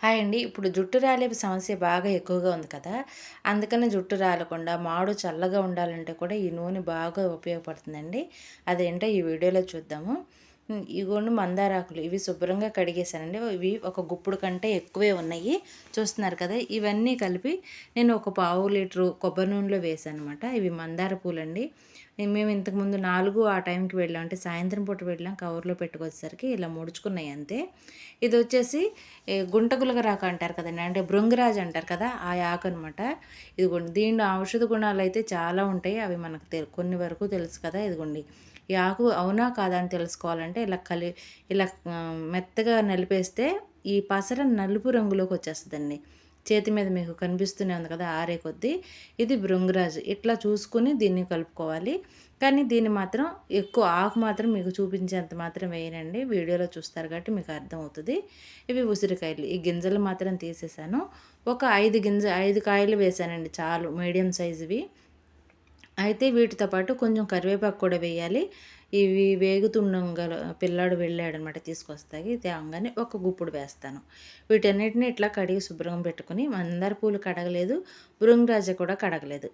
Hi అండి. ఇప్పుడు జుట్టు రాలే సమస్య బాగా ఎక్కువగా ఉంది కదా. అందుకని జుట్టు రాలకుండా మాడు చల్లగా ఉండాలంటే కూడా ఈ నూనె బాగా ఉపయోగపడుతుందండి. అదేంటో ఈ వీడియోలో చూద్దాము. ఇగోండి మందారాకులు. ఇవి శుభ్రంగా కడిగేశానండి. ఇవి ఒక గుప్పుడు కంటే ఎక్కువే ఉన్నాయి. చూస్తున్నారు కదా ఇవన్నీ కలిపి నేను ఒక పావు లీటరు కొబ్బరి నూనెలో వేసాను అనమాట ఇవి మందార పూలండి. మేము ఇంతకుముందు నాలుగు ఆ టైంకి వెళ్ళాం. అంటే సాయంత్రం పూట వెళ్ళాం. కవర్లో పెట్టుకొచ్చేసరికి ఇలా ముడుచుకున్నాయి అంతే. ఇది వచ్చేసి గుంటగులగ రాక అంటారు కదండి. అంటే భృంగరాజ్ అంటారు కదా ఆ ఆకు అనమాట ఇదిగోండి దీనిలో ఔషధ గుణాలు అయితే చాలా ఉంటాయి. అవి మనకు తె కొన్ని వరకు తెలుసు కదా ఇదిగోండి. ఈ ఆకు అవునా కాదా అని తెలుసుకోవాలంటే ఇలా కలి ఇలా మెత్తగా నలిపేస్తే ఈ పసర నలుపు రంగులోకి వచ్చేస్తుందండి. చేతి మీద మీకు కనిపిస్తూనే ఉంది కదా ఆరే కొద్దీ. ఇది భృంగరాజు. ఇట్లా చూసుకుని దీన్ని కలుపుకోవాలి. కానీ దీన్ని మాత్రం ఎక్కువ ఆకు మాత్రం మీకు చూపించేంత మాత్రం వేయనండి. వీడియోలో చూస్తారు కాబట్టి మీకు అర్థమవుతుంది. ఇవి ఉసిరికాయలు. ఈ గింజలు మాత్రం తీసేసాను. ఒక ఐదు గింజ ఐదు కాయలు వేసానండి చాలు. మీడియం సైజువి. అయితే వీటితో పాటు కొంచెం కరివేపాకు కూడా వేయాలి. ఇవి వేగుతుండగల పిల్లాడు వెళ్ళాడనమాట తీసుకొస్తాయి తేవంగానే ఒక గుప్పుడు వేస్తాను. వీటన్నిటిని ఇట్లా కడిగి శుభ్రంగా పెట్టుకుని మందార పూలు కడగలేదు. బృంగరాజ కూడా కడగలేదు.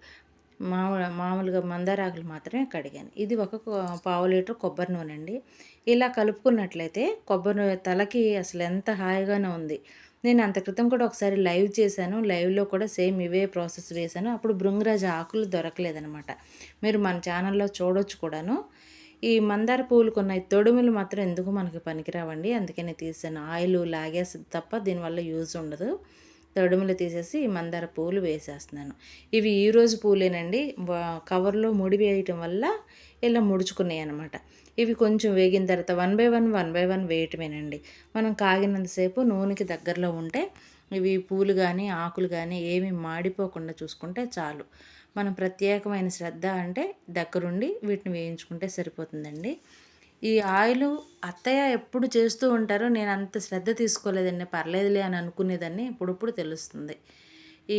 మామూలు మామూలుగా మందారాకులు మాత్రమే కడిగాను. ఇది ఒక పావు లీటర్ కొబ్బరి నూనె అండి ఇలా కలుపుకున్నట్లయితే కొబ్బరి తలకి అసలు ఎంత హాయిగానే ఉంది. నేను అంత క్రితం కూడా ఒకసారి లైవ్ చేశాను. లైవ్లో కూడా సేమ్ ఇవే ప్రాసెస్ వేశాను. అప్పుడు భృంగరాజ ఆకులు దొరకలేదనమాట మీరు మన ఛానల్లో చూడొచ్చు కూడాను. ఈ మందార పువ్వులు కొన్న తొడుములు మాత్రం ఎందుకు మనకి పనికిరావండి? అందుకనే తీసాను. ఆయిల్ లాగేస్తుంది తప్ప దీనివల్ల యూజ్ ఉండదు. దడుములు తీసేసి మందార పూలు వేసేస్తున్నాను. ఇవి ఈరోజు పూలేనండి. కవర్లో ముడి వేయటం వల్ల ఇలా ముడుచుకున్నాయి అనమాట ఇవి కొంచెం వేగిన తర్వాత one by one one by one వేయటమేనండి. మనం కాగినంతసేపు నూనెకి దగ్గరలో ఉంటే ఇవి పూలు కానీ ఆకులు కానీ ఏమి మాడిపోకుండా చూసుకుంటే చాలు. మనం ప్రత్యేకమైన శ్రద్ధ అంటే దగ్గరుండి వీటిని వేయించుకుంటే సరిపోతుందండి. ఈ ఆయిల్ అత్తయ్య ఎప్పుడు చేస్తూ ఉంటారో నేను అంత శ్రద్ధ తీసుకోలేదండి. పర్లేదులే అని అనుకునేదాన్ని. ఇప్పుడిప్పుడు తెలుస్తుంది. ఈ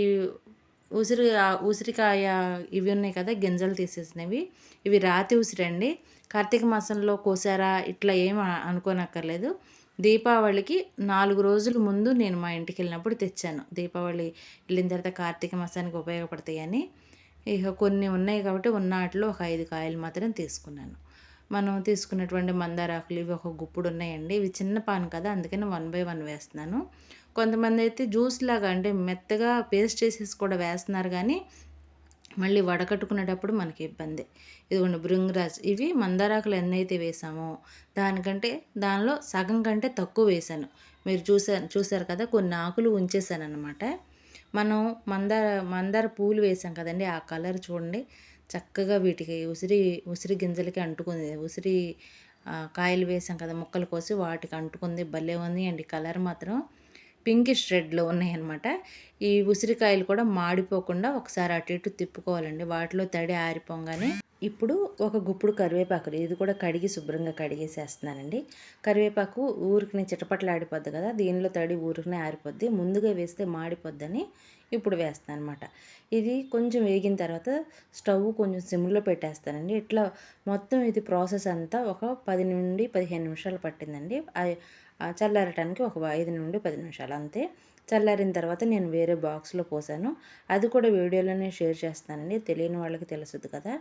ఉసిరి ఉసిరికాయ ఇవి ఉన్నాయి కదా గింజలు తీసేసినవి. ఇవి రాతి ఉసిరండి కార్తీక మాసంలో కోసారా ఇట్లా ఏం అనుకోనక్కర్లేదు. దీపావళికి నాలుగు రోజుల ముందు నేను మా ఇంటికి వెళ్ళినప్పుడు తెచ్చాను. దీపావళి వెళ్ళిన తర్వాత కార్తీక మాసానికి ఉపయోగపడతాయని. ఇక కొన్ని ఉన్నాయి కాబట్టి ఉన్న వాటిలో ఒక ఐదు కాయలు మాత్రం తీసుకున్నాను. మనం తీసుకున్నటువంటి మందారాకులు ఇవి ఒక గుప్పుడు ఉన్నాయండి. ఇవి చిన్న పాన్ కదా అందుకని వన్ బై వన్ వేస్తున్నాను. కొంతమంది అయితే జ్యూస్ లాగా అంటే మెత్తగా పేస్ట్ చేసేసి కూడా వేస్తున్నారు కానీ మళ్ళీ వడకట్టుకునేటప్పుడు మనకి ఇబ్బంది. ఇదిగోండి బృంగరాజ్ ఇవి మందారాకులు ఎన్నైతే వేసామో దానికంటే దానిలో సగం కంటే తక్కువ వేసాను మీరు చూసారు చూసారు కదా కొన్ని ఆకులు ఉంచేసాను అనమాట మనం మందార మందార పూలు వేసాం కదండి ఆ కలర్ చూడండి. చక్కగా వీటికి ఉసిరి ఉసిరి గింజలకి అంటుకుంది. ఉసిరి కాయలు వేసాం కదా ముక్కలు కోసి వాటికి అంటుకుంది. భలే ఉంది అండి. కలర్ మాత్రం పింకిష్ రెడ్లో ఉన్నాయన్నమాట. ఈ ఉసిరికాయలు కూడా మాడిపోకుండా ఒకసారి అటు ఇటు తిప్పుకోవాలండి. వాటిలో తడి ఆరిపోగానే ఇప్పుడు ఒక గుప్పుడు కరివేపాకులు ఇది కూడా కడిగి శుభ్రంగా కడిగేసేస్తున్నానండి. కరివేపాకు ఊరికి చిటపట్లు ఆడిపోద్ది కదా దీనిలో తడి ఊరికనే ఆరిపోద్ది. ముందుగా వేస్తే మాడిపోద్దని ఇప్పుడు వేస్తాను అనమాట ఇది కొంచెం వేగిన తర్వాత స్టవ్ కొంచెం సిమ్లో పెట్టేస్తానండి. ఇట్లా మొత్తం ఇది ప్రాసెస్ అంతా ఒక పది నుండి పదిహేను నిమిషాలు పట్టిందండి. చల్లారటానికి ఒక ఐదు నుండి పది నిమిషాలు అంతే. చల్లారిన తర్వాత నేను వేరే బాక్స్లో పోసాను. అది కూడా వీడియోలోనే షేర్ చేస్తానండి. తెలియని వాళ్ళకి తెలుస్తుంది కదా.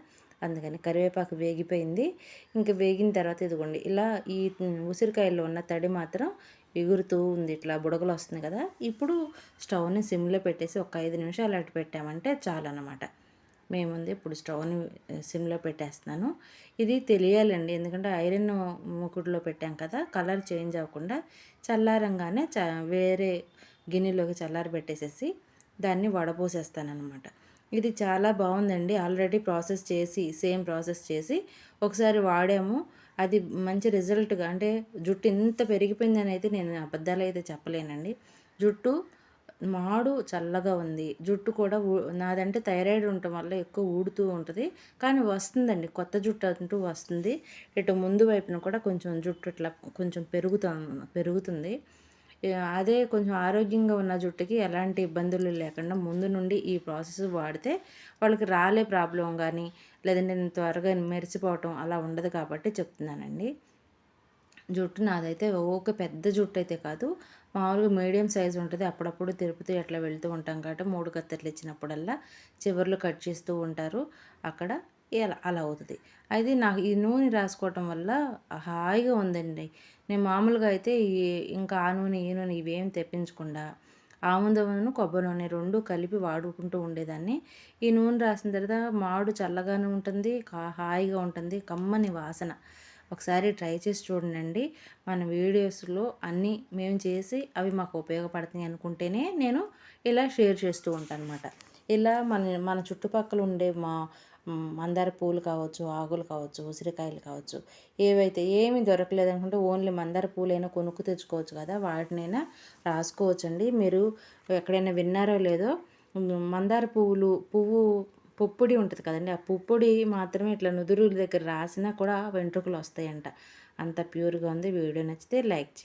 అందుకని కరివేపాకు వేగిపోయింది. ఇంకా వేగిన తర్వాత ఇదిగోండి ఇలా ఈ ఉసిరికాయల్లో ఉన్న తడి మాత్రం ఎగురుతూ ఉంది. ఇట్లా బుడగలు వస్తుంది కదా. ఇప్పుడు స్టవ్ని సిమ్లో పెట్టేసి ఒక ఐదు నిమిషాలు అటు పెట్టామంటే చాలన్నమాట. మేముంది ఇప్పుడు స్టవ్ని సిమ్లో పెట్టేస్తున్నాను. ఇది తెలియాలండి. ఎందుకంటే ఐరన్ ముకుడులో పెట్టాం కదా కలర్ చేంజ్ అవ్వకుండా చల్లారంగానే చ వేరే గిన్నెలోకి చల్లారి పెట్టేసేసి దాన్ని వడపోసేస్తానమాట ఇది చాలా బాగుందండి. ఆల్రెడీ ప్రాసెస్ చేసి సేమ్ ప్రాసెస్ చేసి ఒకసారి వాడాము. అది మంచి రిజల్ట్గా అంటే జుట్టు ఇంత పెరిగిపోయిందని అయితే నేను అబద్ధాలు అయితే చెప్పలేనండి. జుట్టు మాడు చల్లగా ఉంది. జుట్టు కూడా నాదంటే థైరాయిడ్ ఉండటం వల్ల ఎక్కువ ఊడుతూ ఉంటుంది. కానీ వస్తుందండి. కొత్త జుట్టు అంటూ వస్తుంది. ఇటు ముందు వైపున కూడా కొంచెం జుట్టు ఇట్లా కొంచెం పెరుగుతుంది. పెరుగుతుంది అదే కొంచెం ఆరోగ్యంగా ఉన్న జుట్టుకి ఎలాంటి ఇబ్బందులు లేకుండా ముందు నుండి ఈ ప్రాసెస్ వాడితే వాళ్ళకి రాలే ప్రాబ్లం కానీ లేదంటే త్వరగా మెరిసిపోవటం అలా ఉండదు కాబట్టి చెప్తున్నానండి. జుట్టు నాదైతే ఓకే పెద్ద జుట్టు అయితే కాదు. మామూలుగా మీడియం సైజు ఉంటుంది. అప్పుడప్పుడు తిరుపతి అట్లా వెళ్తూ ఉంటాం కాబట్టి మూడు కత్తెరలు ఇచ్చినప్పుడల్లా చివర్లు కట్ చేస్తూ ఉంటారు. అక్కడ అలా అలా అవుతుంది. అయితే నాకు ఈ నూనె రాసుకోవటం వల్ల హాయిగా ఉందండి. నేను మామూలుగా అయితే ఈ ఇంకా ఆ నూనె ఈ నూనె ఇవేం తెప్పించకుండా ఆముద నూనె కొబ్బరి నూనె రెండు కలిపి వాడుకుంటూ ఉండేదాన్ని. ఈ నూనె రాసిన తర్వాత మాడు చల్లగానే ఉంటుంది హాయిగా ఉంటుంది కమ్మని వాసన. ఒకసారి ట్రై చేసి చూడండి. మన వీడియోస్లో అన్నీ మేము చేసి అవి మాకు ఉపయోగపడుతున్నాయి అనుకుంటేనే నేను ఇలా షేర్ చేస్తూ ఉంటాను అనమాట ఇలా మన మన చుట్టుపక్కల ఉండే మా మందార పూలు కావచ్చు ఆకులు కావచ్చు ఉసిరికాయలు కావచ్చు ఏవైతే ఏమి దొరకలేదు అనుకుంటే ఓన్లీ మందార పూలైనా కొనుక్కు తెచ్చుకోవచ్చు కదా వాటినైనా రాసుకోవచ్చండి. మీరు ఎక్కడైనా విన్నారో లేదో మందార పువ్వులు పువ్వు పుప్పొడి ఉంటుంది కదండి. ఆ పుప్పొడి మాత్రమే ఇట్లా నుదురు దగ్గర రాసినా కూడా వెంట్రుకలు వస్తాయంట. అంత ప్యూర్గా ఉంది. వీడియో నచ్చితే లైక్ చేయండి.